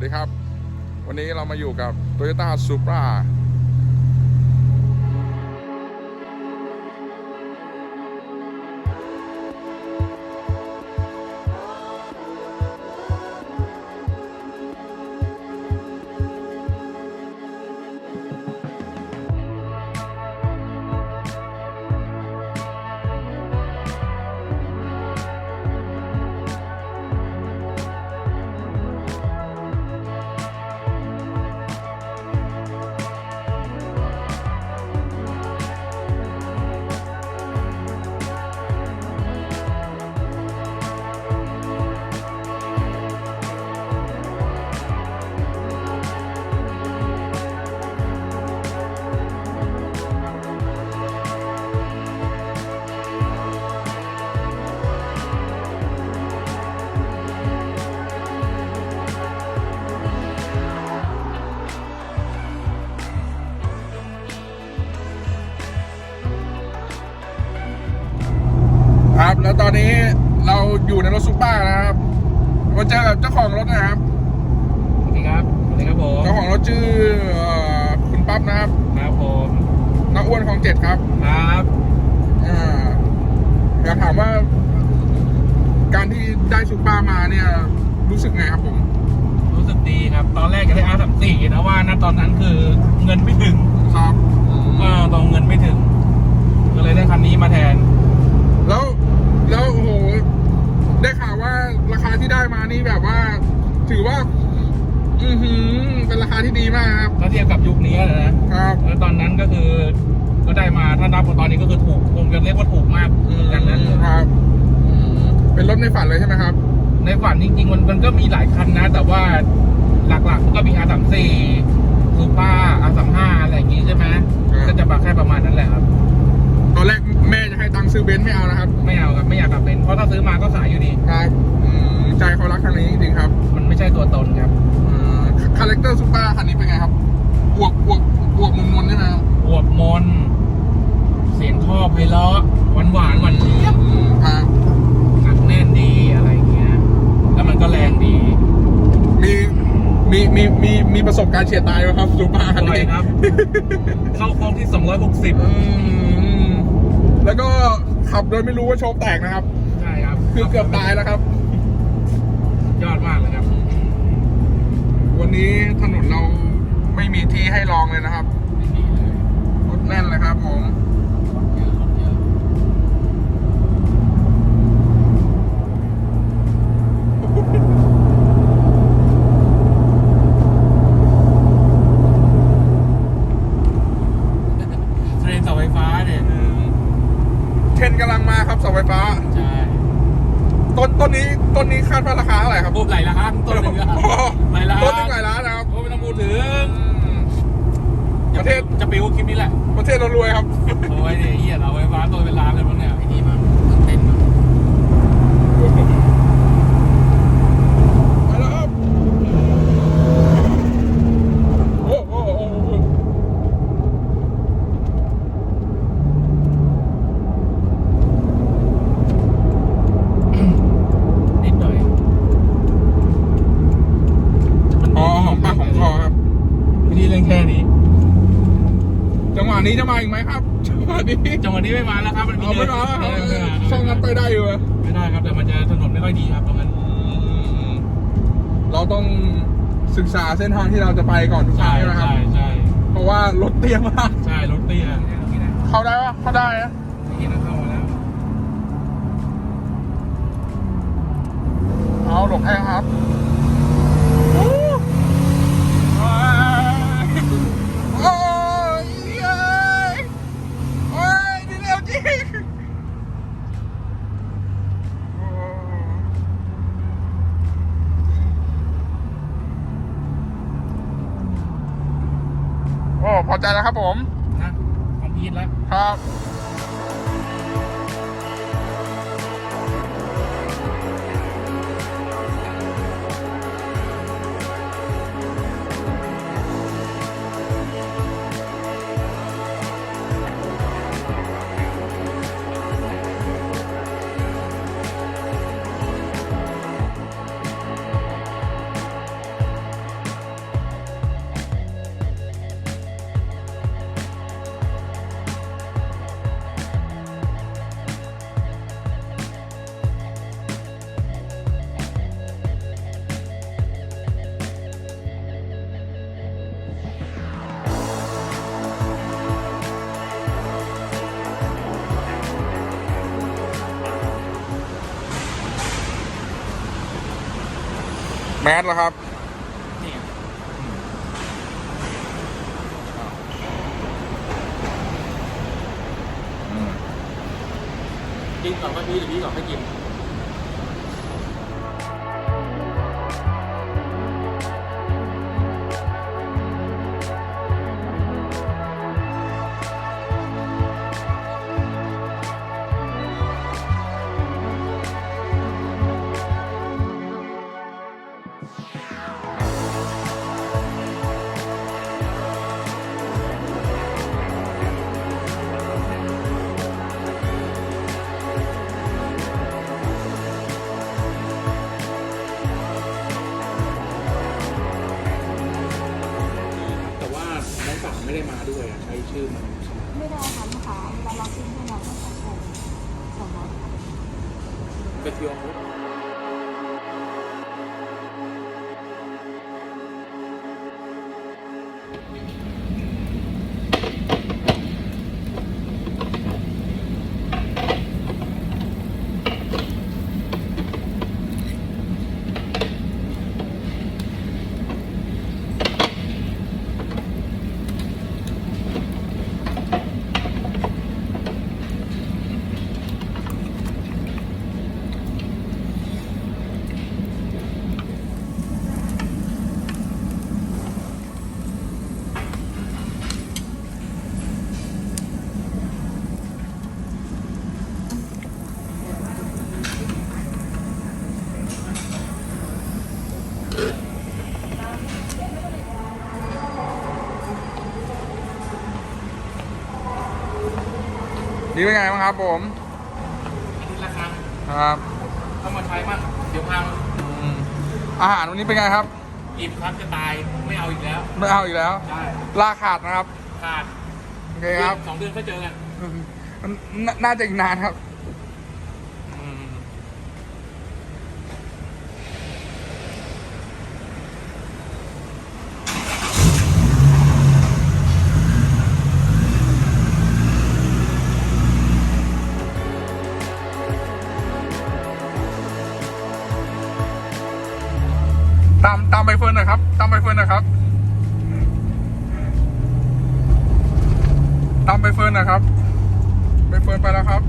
วัสดีครับ วันนี้เรามาอยู่กับ Toyota Supra อนนี้เราอยู่ในรถซูเปอร์นะครับมาเจอกับเจ้าของรถนะครับสวัสดีครับสวัสดีครับผมเจ้าของรถชื่อเอ่อคุณปั๊บนะครับครับผมนักอ้วนของเจ็ดครับครับอ่าอยากถามว่า การที่ได้ซูเปอร์มาเนี่ย รู้สึกไงครับผม รู้สึกดีครับ ตอนแรกจะได้อาสามสี่นะว่าณตอนนั้นคือเงินไม่ถึงครับเออตรงเงินไม่ถึง ก็เลยได้คันนี้มาแทน แล้ว แล้วโอ้โห ได้ข่าวว่าราคาที่ได้มานี่แบบว่า ถือว่า อือหือเป็นราคาที่ดีมากครับถ้าเทียบกับยุคนี้นะครับแล้วตอนนั้นก็คือ ก็ได้มาถ้านับตอนนี้ก็คือถูกผมจะเรียกว่าถูกมากอืเหมือนกันนะครับอืมเป็นรถในฝันเลยใช่ไหมครับ ในฝันจริงๆมันมันก็มีหลายคันนะ แต่ว่าหลักๆมันก็มีอาสามสี่ ขายอยู่ดีครับอืมใจเขารักคันนี้จริงๆครับ มันไม่ใช่ตัวตนครับอืมคาแรคเตอร์ซูเปอร์คันนี้เป็นไงครับอวบอวบอวบมนๆใช่ไหมครับอวบมน เสียงท่อไพเราะหวานหวานหวานเจี๊ยบอืมครับหนักแน่นดีอะไรอย่างเงี้ย แล้วมันก็แรงดีมีมีมีมีมีประสบการณ์เฉียดตายไหมครับซูเปอร์คันบ่อยนี้ครับ เข้าโค้งที่ 260อืมแล้วก็ขับโดยไม่รู้ว่าโชคแตกนะครับใช่ ครับคือเกือบตายแล้วครับ ยอดมากเลยครับ วันนี้ถนนเราไม่มีที่ให้ลองเลยนะครับไม่มีเลยรถแน่นเลยครับผมเยอะรถเยอะเทรนเสาไฟฟ้าเนี่ยเทรนกำลังมาครับเสาไฟฟ้า ใช่ ต้นต้นนี้ต้นนี้คาดว่าราคาเท่าไหร่ครับ ปุ๊บไหลละครับต้นหนึ่งอะโอ้โหไหลละต้นหนึงหลายล้านนะครับโอ้ไม่ต้องพูดถึงอืมประเทศจะปิวคลิปนี้แหละประเทศเรารวยครับโอ้ยเนี่ยเหี้ยเราไฟฟ้าตัวเป็นล้านเลยมั้งเนี่ยไอ้นี่มันเต้นมั้ง ไปแล้วครับโอ้โหโอ้โหโอ้โห นิดหน่อย อ๋อของปากของคอครับ วิธีเล่นแค่นี้ จังหวะ นี้จะมาอีกไหมครับจังหวะนี้จังหวะนี้ไม่มาแล้วครับ มันมีเอาไม่มาแล้วครับช่องนั้นไปได้อยู่อะไม่ได้ครับแต่มันจะถนนไม่ค่อยดีครับตรงนั้นเราต้องศึกษาเส้นทางที่เราจะไปก่อนทุกครั้ใช่งใช่ไหมครับ ใช่ใช่เพราะว่ารถเตี้ยมาก ใช่รถเตี้ย เข้าได้ปะเข้าได้นะนี่นะเข้ามาแล้ว เอาหลบให้ครับโอ้ยโอ้ยเย้ยโอ้ยนี่เร็วจริงโอ้พอ ใจแล้วครับผมนะคอมพิวต์แล้วครับ แมสแล้วครับนี่งกินก่อนก็พี่หรือพี่ก่อนให้กิน ไม่ได้มาด้วยอะใช้ชื่อมันไม่ได้ค่ะลูกค้าเวลาเราซื้อให้เราก็ใช้ของของเราค่ะกร นี่เป็นไงบ้างครับผมนี่ราคาครับต้องมาใช้มั่งเดี๋ยวพังอืมอาหารวันนี้เป็นไงครับ อิ่มครับจะตายไม่เอาอีกแล้วไม่เอาอีกแล้วใช่ลาขาดนะครับขาดโอเคครับสองเดือนก็เจอกันมันน่าน่าจะอีกนานครับามไปเฟิร์นนะครับ ตามไปเฟิร์นนะครับ ตามไปเฟิร์นนะครับ ไปเฟิร์นไปแล้วครับ